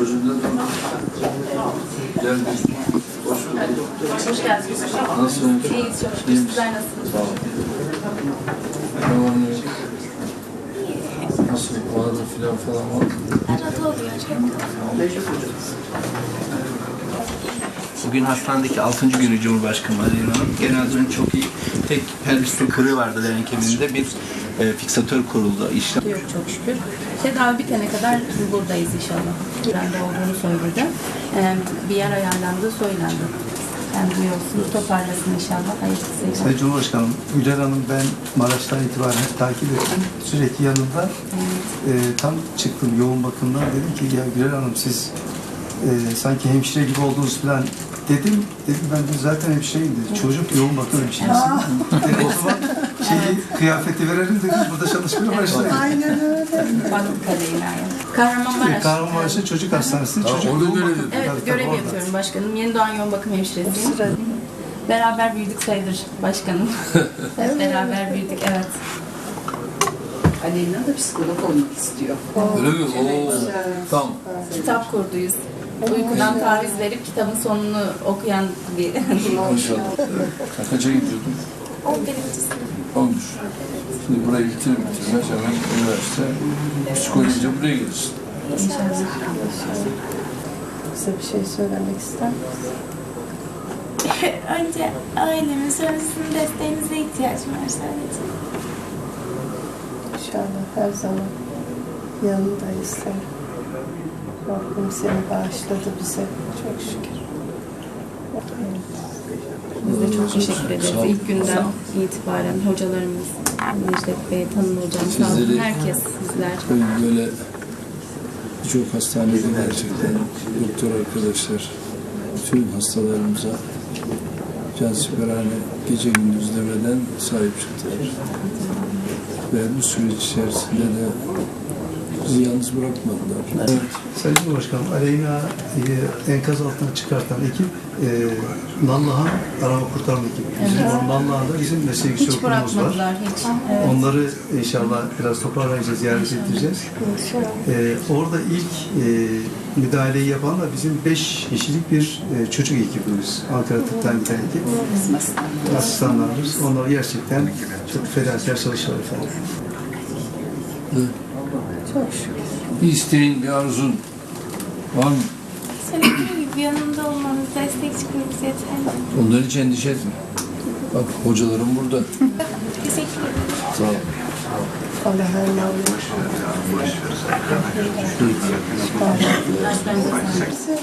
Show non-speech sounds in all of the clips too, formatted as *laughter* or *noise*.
Çocuğun da Geldi. Hoş bulduk. Hoş geldiniz. Nasılsın? İyiyiz çok şükür. Sizler nasılsınız? Sağ ol. Ne var ne yok? Nasıl? Ağrı filan falan var mı? Arada oluyor çok. Bugün hastanedeki 6. günü Cumhurbaşkanı İlhan'ın. Genel durum çok iyi. Tek pelviste kırığı vardı leğen kemiğinde. Bir e, fiksatör kuruldu. İşlem Yok çok şükür. Tedavi bitene kadar buradayız inşallah. Bende olduğunu söyledi. Ee, bir yer ayarlandığı söylendi. Yani duyuyorsunuz toparlasın inşallah. Hayırlısıyla. Sayın Cumhurbaşkanım, Güler Hanım ben Maraş'tan itibaren hep takip ettim. Sürekli yanında. Ee, tam çıktım yoğun bakımdan. Dedim ki ya Güler Hanım siz e, sanki hemşire gibi oldunuz falan dedim. Dedim ben de zaten hemşireyim dedi. Çocuk yoğun bakım hemşiresi. dedim o zaman şeyi, kıyafeti verelim dedim. Burada çalışmaya başlayın. Baktık Kadeyna'ya. Kahramanmaraş. Kahramanmaraş'ın çocuk hastanesinde Ha, çocuk orada yoğun görev bakım. Evet görev orada. yapıyorum başkanım. Yeni doğan yoğun bakım hemşiresiyim. Beraber büyüdük sayılır başkanım. *laughs* Hep beraber büyüdük evet. Aleyna da psikolog olmak istiyor. Öyle mi? Oo. Tamam. Kitap kurduyuz. Uykudan taviz verip kitabın sonunu okuyan bir Maşallah. Kaça gidiyordun? 11. sınıf. 11. Şimdi burayı bitirir bitirmez hemen üniversite psikolojice buraya gelirsin. Bize bir şey söylemek ister misin? *laughs* Önce ailemin sonrasında desteğinize ihtiyacım var sadece. İnşallah her zaman yanındayız senin. Rabbim seni bağışladı bize. Çok şükür. Biz de çok teşekkür ederiz. İlk günden itibaren hocalarımız, Necdet Bey, Tanım Hocam, sağ olun. Sizleri- Herkes, sizler. Böyle, böyle birçok hastanede gerçekten doktor arkadaşlar tüm hastalarımıza cansiperhane gece gündüz demeden sahip çıktılar. Ve bu süreç içerisinde de bizi yalnız bırakmadılar. Evet. Sayın Cumhurbaşkanım, Aleyna'yı enkaz altına çıkartan ekip e, Nallıhan Arama Kurtarma ekibi. Bizim Evet. Nallıhan'da bizim meslek Hiç yüksek okulumuz var. bırakmadılar, hiç. Evet. Onları inşallah biraz toparlayacağız, ziyaret edeceğiz. E, orada ilk e, müdahaleyi yapan da bizim beş kişilik bir e, çocuk ekibimiz. Ankara Tıp'tan giden ekip. Asistanlarımız. Onlar gerçekten çok fedakar çalışıyorlar efendim. Çok şükür. Bir isteğin, bir arzun var mı? Söylediğim gibi yanımda olmanız, destek çıkmanız yeterli. Ondan hiç endişe etme. Bak hocalarım burada. *laughs* Teşekkür ederim. Sağ ol. Allah'a emanet.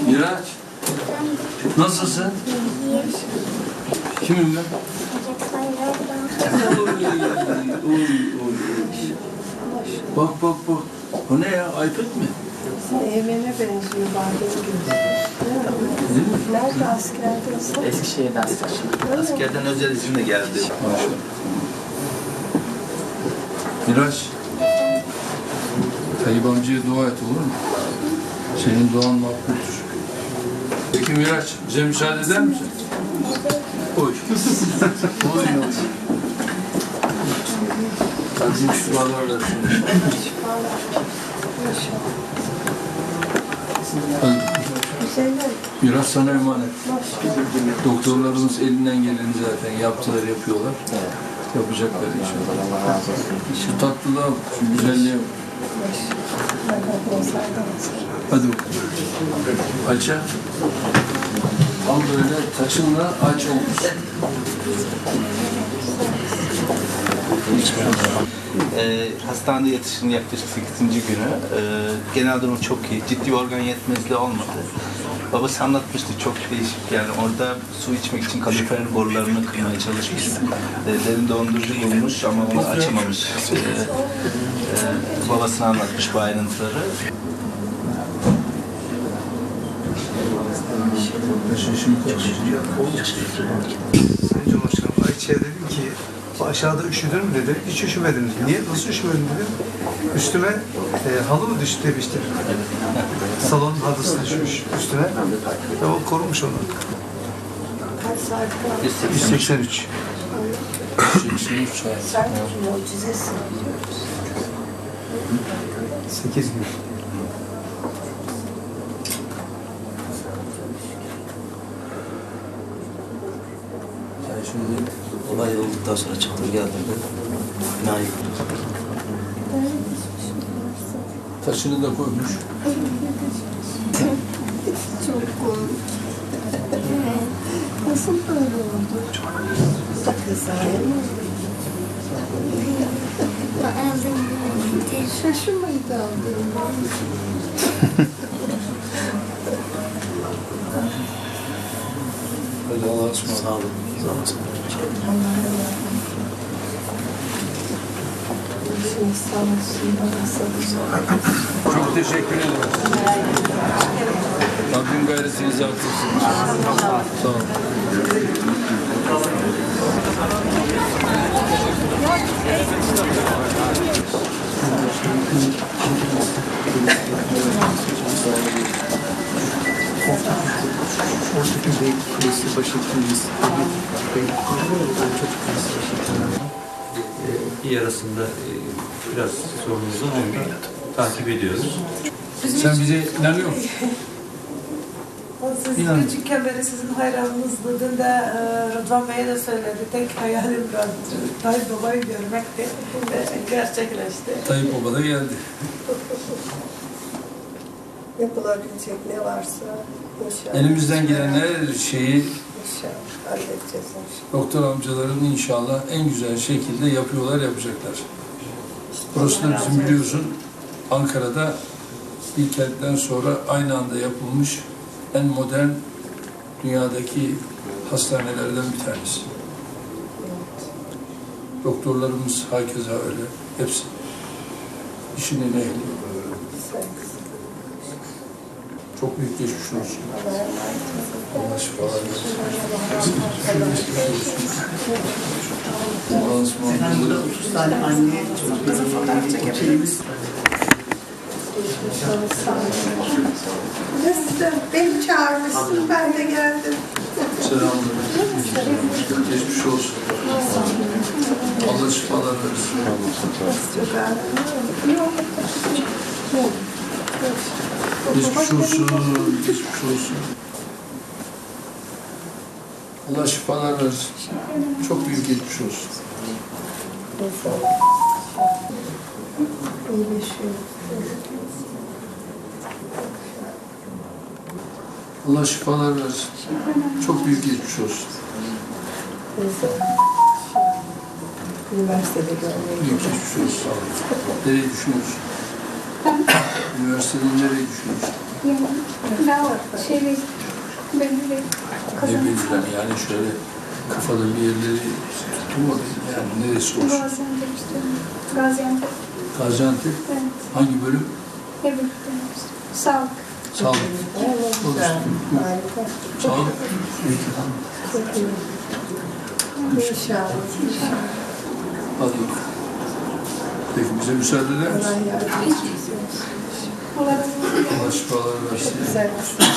Miraç. Nasılsın? Kimim ben? Oy, oy, oy. Bak bak bak. O ne ya? iPad mi? Eymen'e benziyor badem gibi. Değil mi? Nerede askerdesin? Eskişehir'den askerden özel izinle geldi. Maşallah. Miraç. Tayyip amcaya dua et olur mu? Senin duan makbuldür. Peki Miraç, bize müsaade eder misin? Oy. oy oy. Rabbim şifalar versin. Miraç sana emanet. Doktorlarımız elinden geleni zaten yaptılar, yapıyorlar. Yapacaklar inşallah. Şu tatlılığa, şu güzelliğe. Hadi. Aça. Al böyle taçınla aç olmuş. E, hastanede yatışın yaklaşık 8. günü. E, genel durum çok iyi. Ciddi bir organ yetmezliği olmadı. Babası anlatmıştı çok değişik yani orada su içmek için kalorifer borularını kırmaya çalışmış. E, derin dondurucu bulmuş ama onu açamamış. E, e, babasına anlatmış bu ayrıntıları. Sayın aşağıda üşüdün mü dedi. Hiç üşümedim dedi. Niye? Nasıl üşümedin dedim. Üstüme e, halı mı düştü demiştir. Salonun halısı düşmüş üstüne. Ve o korumuş onu. Kaç saat 183. 83 ay. Sen mucizesin. 8 gün. Şimdi olay olduktan sonra çıktım geldim de binayı yıktım. Taşını da koymuş. Çok komik. Nasıl böyle oldu? Kızaya mı? Şaşırmaydı aldığım. Hadi *laughs* Allah'a ısmarladık. Sağ olun. Sağ olun. Çok teşekkür ederim. Rabbim gayretinizi artırsın. Sağ olun. Oradaki Bey Kulesi Başhekimimiz Bey Kulesi Başhekimimiz. bir arasında e, biraz sorunumuz var. Onu takip ediyoruz. Sen bize inanıyor musun? *laughs* Siz İnan. küçükken beri sizin hayranınızdı. Dün de e, Rıdvan Bey'e de söyledi. Tek hayalim Tayyip Baba'yı görmekti. Ve gerçekleşti. Tayyip Baba da geldi. Yapılabilecek ne varsa inşallah. Elimizden gelen her şeyi İnşallah halledeceğiz inşallah. doktor amcaların inşallah en güzel şekilde yapıyorlar, yapacaklar. Burası da bizim biliyorsun Ankara'da Bilkent'ten sonra aynı anda yapılmış en modern dünyadaki hastanelerden bir tanesi. Doktorlarımız herkese öyle. Hepsi. İşinin ehli. Çok büyük geçmiş olsun. Allah şifalar versin. Allah'a ısmarladık. tane anne çocuğu. Nasılsın? Beni çağırmışsın, ben de geldim. Selamünaleyküm. Geçmiş olsun. Allah şifalar versin. Yok. Geçmiş olsun. Geçmiş olsun. Allah şifalar versin. Çok büyük geçmiş olsun. Allah şifalar versin. Çok büyük geçmiş olsun. Üniversitede görmeyi Büyük geçmiş olsun. Nereye düşünüyorsun? Üniversitede nereye düşünüyorsun? Ben şey benim de Ne bileyim yani şöyle kafada bir yerleri tutulmadı. Yani neresi olsun? Gaziantep istiyorum. Gaziantep. Gaziantep Evet. hangi bölüm? Ne bileyim. Sağlık. Sağlık. Harika. Sağlık. Çok iyi. İnşallah. Hadi bakalım. Peki bize müsaade eder misin? Allah yardımcınız olsun. Allah razı olsun. Allah şifalar versin. Güzel kızım.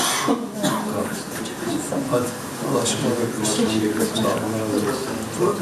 Hadi. Allah şifalar versin. Sağ olun.